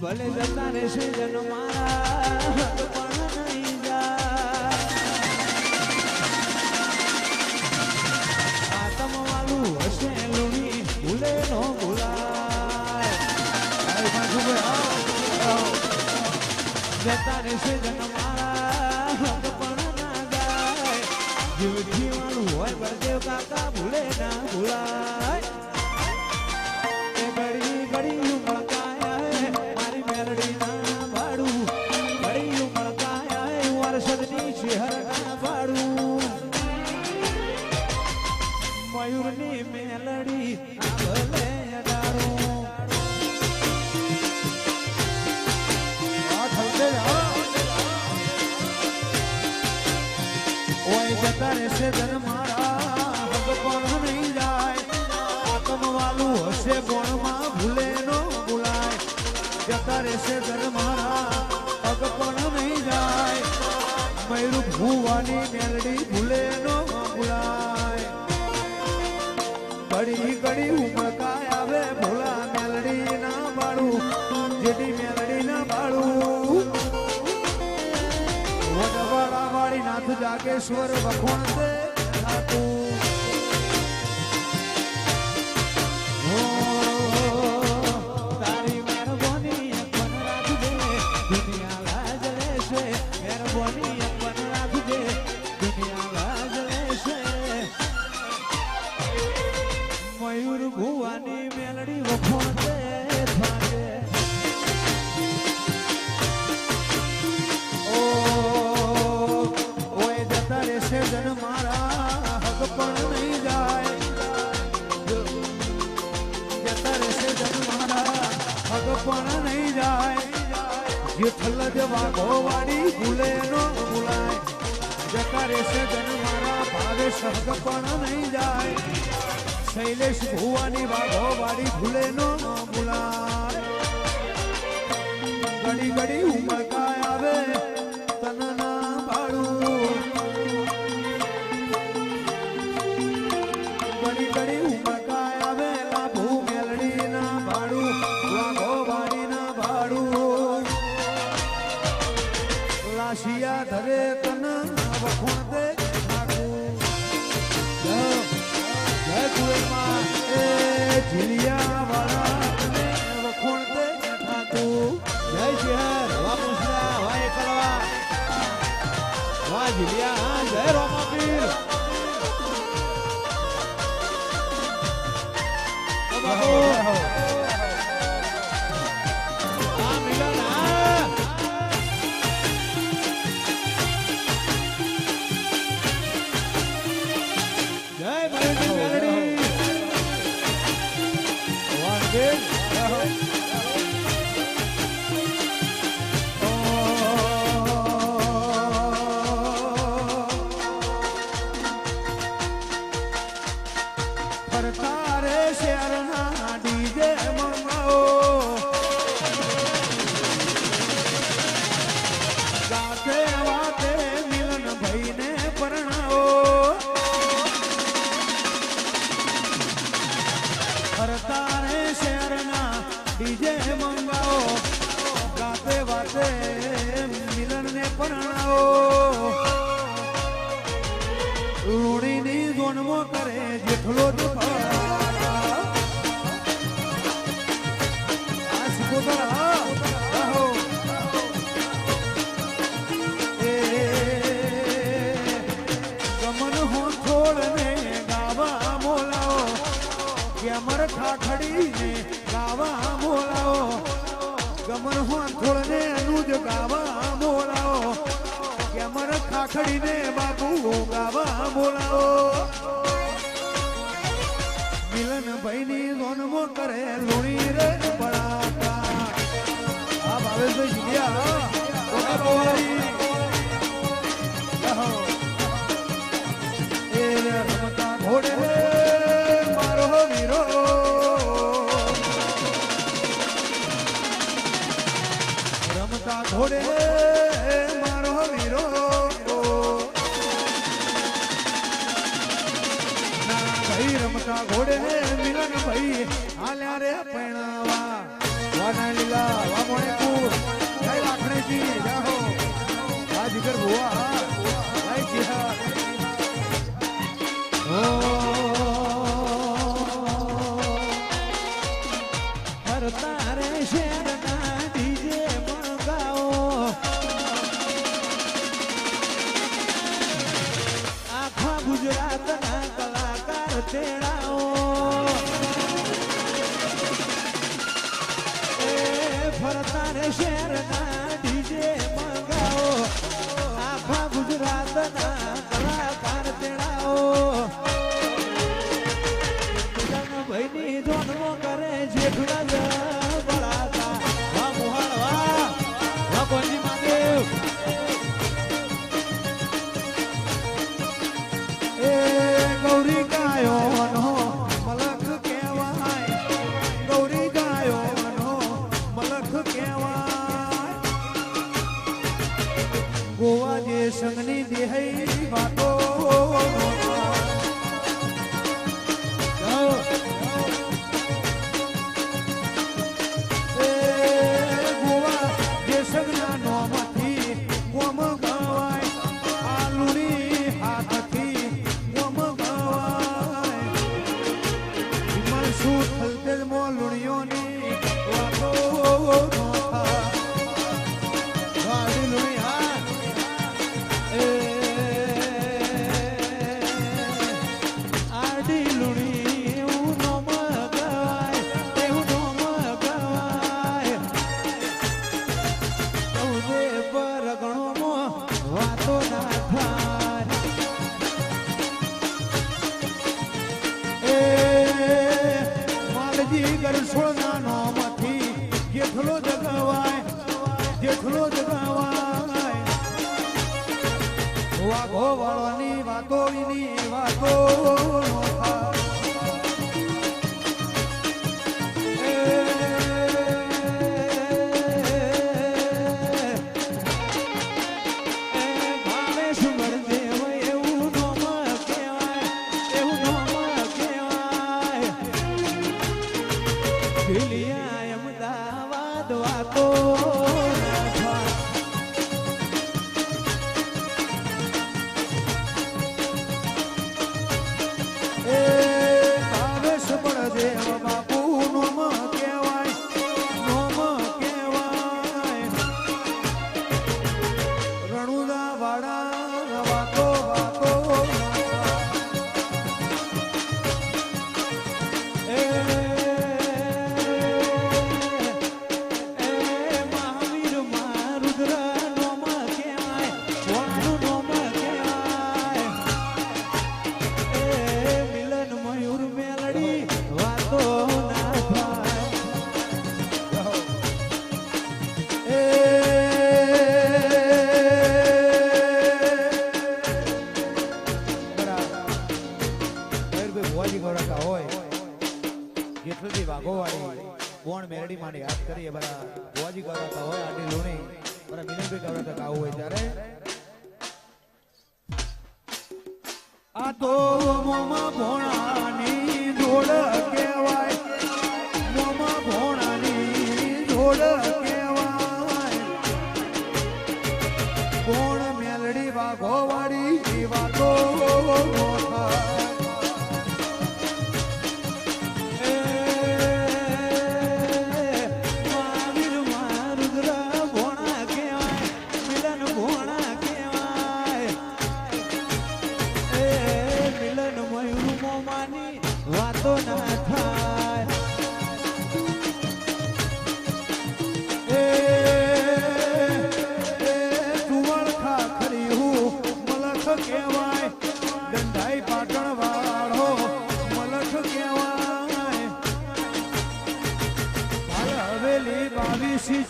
ભલે જતા રહેશે જન્મારા પણ નહીં લુણી ભૂલે નો ભૂલાય. જતા રહેશે જન્મારા પણ ના ગાય. જીવ જીવાનું હોય બળદેવ કાકા ભૂલે ના ભૂલાય. ઓય જતા રહેશે નહીં જાય. આતમ હશે કોણમાં ભૂલે નો ભૂલાય. જતા રહેશે જન મારા, ભગવાન નહીં જાય. મયુર ભૂવાની મેલડી ભૂલે નો ભૂલાય. ઘડી ઘડી ઉમળકાય નાથ જાગેશ્વર વખોણ દે તારી મહેરબાની અપન રાખજે, દુનિયા લાજ લેશે. મહેરબાની અપન રાખજે, દુનિયા લાજ લેશે. મયુર ભુવાની મેલડી વખોણ જે થલજ વાઘો વાડી ભૂલે નો ભૂલાય. જતા રહેશે જન મારા ભાવે હક પણ નહીં જાય. શૈલેષ ભુવાની વાઘો વાડી ભૂલે નો ભૂલાય. ઘડી ઘડી ઉમળકાય આવે. લાશિયા ધરે તન વખુણ દે નાખું. જય કુવેરમાં એ ઝીલિયા ગમન હો છોડને ગાવા બોલાવો ગાવા બોલાવો ગમન અનુજ ગાવા બોલાવો કેમર ખાખડીને બાપુ ગાવા બોલાવો મિલન ભાઈની જોનમો કરે લુણી રે બળાકા આ ભાવેશભાઈ જીગ્યા બોવારી આહો. એ રમતા ઘોડે ઘોડે વાતો એ માલજી ગરસોના નામથી જેઠલો જગાવાય જેઠલો જગાવાય. વાઘો વાળવાની વાતો એની વાતો નો થાય. હોય આડી લુણી. અને મિનલભાઈ ગાવડે તક આવું હોય ત્યારે.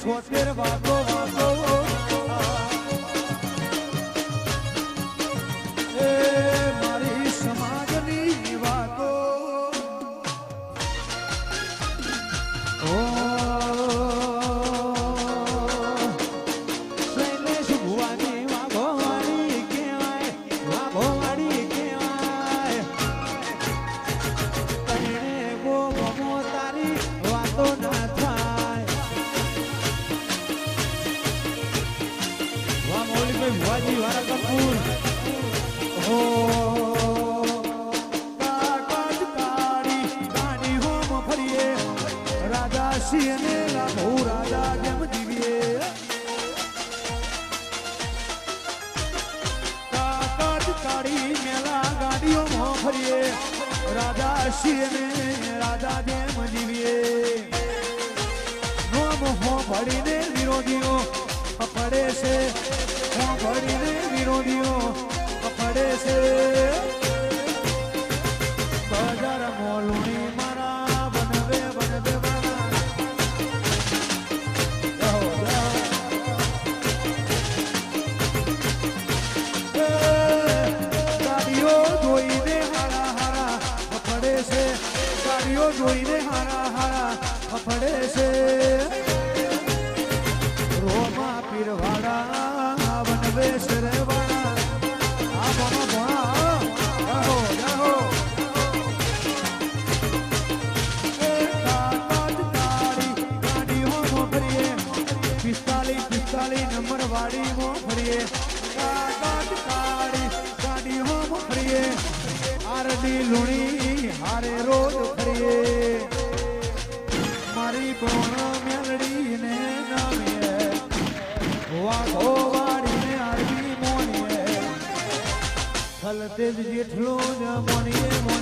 ছোটের বাবা રાજા સિંહ ને લાભો રાજા જેમ જીવીએ. કાકાજ કાળી મેલા ગાડીઓમાં ફરીએ રાજા સિંહ ને રાજા જેમ જીવીએ. નોમ હો ભળીને વિરોધીઓ પડે છે. હો ભળીને વિરોધીઓ પડે છે. વાળી મો ફરીએ. કાકાજ કાળી ગાડી હો ફરીએ. આરડી લુણી, હારે રોજ ફરીએ. મારી કોણ મેલડી ને નામીએ? વાઘો વાડીને આરવી મોનીએ ખલતેજ જેઠલો જ મોનીએ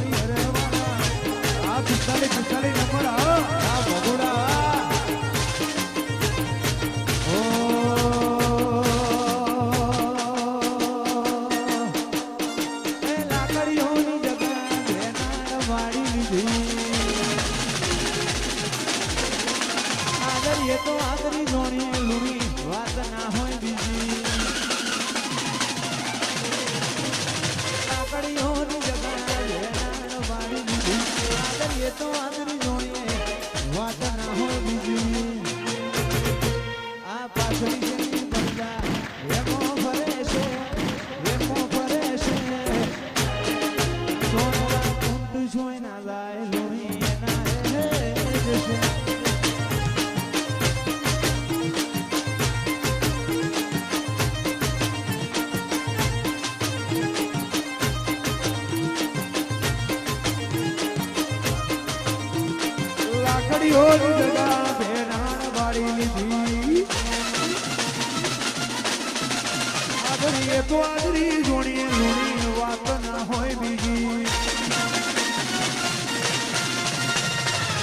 એ તો આગળ જોણી લુણી ના હોય બીજી. આ પાછળી લાકડીઓની જગા ભેરાણ વાળી લીધી. આગળી એ તો આગળી જોણી લુણી વાત ના હોય બીજી.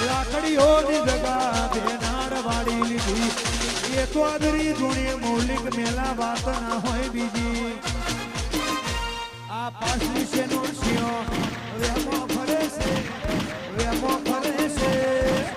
લાકડીઓની જગા ભેરાણ વાળી લીધી. એ તો આગળી જોણી મૌલિક મેલા વાત ના હોય બીજી. આ પાછલી છે નો શિયો, વેમો ફરે છે, વેમો ફરે છે.